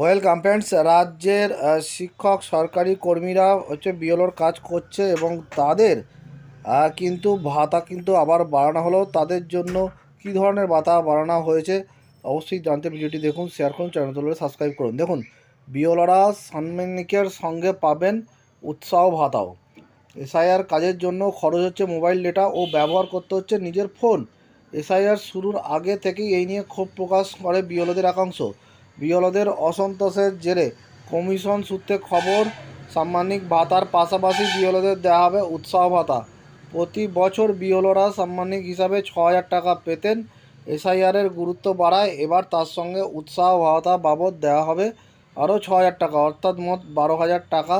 Welcome friends, রাজ্যের শিক্ষক, সরকারি কর্মীরা হচ্ছে বিএলওর কাজ করছে এবং তাদের কিন্তু ভাতা কিন্তু আবার বাড়ানো হলো। তাদের জন্য কী ধরনের ভাতা বাড়ানো হয়েছে অবশ্যই জানতে ভিডিওটি দেখুন শেয়ার করুন চ্যানেল তুলে সাবস্ক্রাইব করুন। দেখুন, বিএলওরা সানমেনিকের সঙ্গে পাবেন উৎসাহ ভাতাও। এসআইআর কাজের জন্য খরচ হচ্ছে মোবাইল ডেটা ও ব্যবহার করতে হচ্ছে নিজের ফোন। এসআইআর শুরুর আগে থেকেই এই নিয়ে ক্ষোভ প্রকাশ করে বিএলওদের একাংশ। বিএলওদের অসন্তোষের জেরে কমিশন সূত্রে খবর, সাম্মানিক ভাতার পাশাপাশি বিএলওদের দেওয়া হবে উৎসাহ ভাতা। প্রতি বছর বিএলওরা সাম্মানিক হিসাবে ছ হাজার টাকা পেতেন। এসআইআরের গুরুত্ব বাড়ায় এবার তার সঙ্গে উৎসাহ ভাতা বাবদ দেওয়া হবে আরও ছ হাজার টাকা, অর্থাৎ মোট বারো হাজার টাকা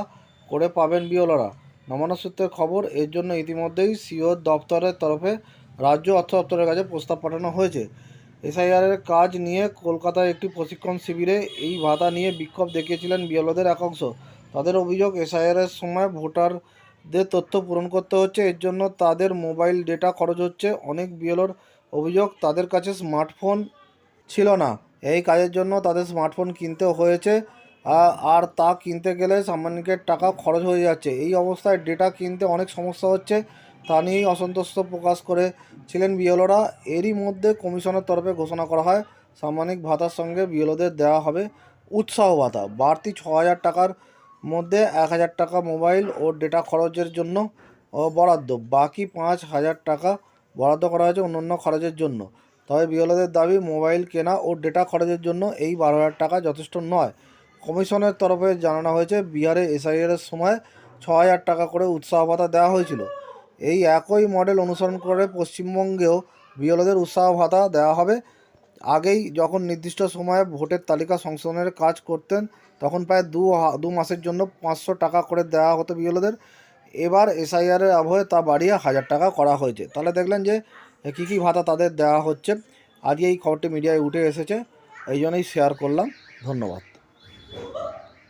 করে পাবেন বিএলওরা নমনা সূত্রের খবর, এর জন্য ইতিমধ্যেই সিওর দপ্তরের তরফে রাজ্য অর্থ দপ্তরের কাছে প্রস্তাব পাঠানো হয়েছে। এসআইআরের কাজ নিয়ে কলকাতার একটি প্রশিক্ষণ শিবিরে এই ভাতা নিয়ে বিক্ষোভ দেখিয়েছিলেন বিএলওদের একাংশ তাদের অভিযোগ, এসআইআরের সময় ভোটারদের তথ্য পূরণ করতে হচ্ছে, এর জন্য তাদের মোবাইল ডেটা খরচ হচ্ছে। অনেক বিএলওর অভিযোগ, তাদের কাছে স্মার্টফোন ছিল না। এই কাজের জন্য তাদের স্মার্টফোন কিনতে হয়েছে আর তা কিনতে গেলে সামান্যিকের টাকা খরচ হয়ে যাচ্ছে। এই অবস্থায় ডেটা কিনতে অনেক সমস্যা হচ্ছে। তা নিয়েই অসন্তোষ প্রকাশ করেছিলেন বিএলওরা। এরই মধ্যে কমিশনের তরফে ঘোষণা করা হয়, সাম্মানিক ভাতার সঙ্গে বিএলওদের দেওয়া হবে উৎসাহ ভাতা। বাড়তি ছ হাজার টাকার মধ্যে এক হাজার টাকা মোবাইল ও ডেটা খরচের জন্য বরাদ্দ। বাকি পাঁচ হাজার টাকা বরাদ্দ করা হয়েছে অন্যান্য খরচের জন্য। তবে বিএলওদের দাবি, মোবাইল কেনা ও ডেটা খরচের জন্য এই বারো হাজার টাকা যথেষ্ট নয়। কমিশনের তরফে জানানো হয়েছে, বিহারে এসআইআর সময় ছ হাজার টাকা করে উৎসাহ ভাতা দেওয়া হয়েছিল। এই একই মডেল অনুসরণ করে পশ্চিমবঙ্গেও বিএলওদের উৎসাহ ভাতা দেওয়া হবে। আগেই যখন নির্দিষ্ট সময়ে ভোটের তালিকা সংশোধনের কাজ করতেন, তখন প্রায় দু দু মাসের জন্য পাঁচশো টাকা করে দেওয়া হতো বিএলওদের। এবার এসআইআরের আবহে তা বাড়িয়ে হাজার টাকা করা হয়েছে। তাহলে দেখলেন যে কী কী ভাতা তাদের দেওয়া হচ্ছে। আজকে এই খবরটি মিডিয়ায় উঠে এসেছে। এই জন্যই শেয়ার করলাম। ধন্যবাদ।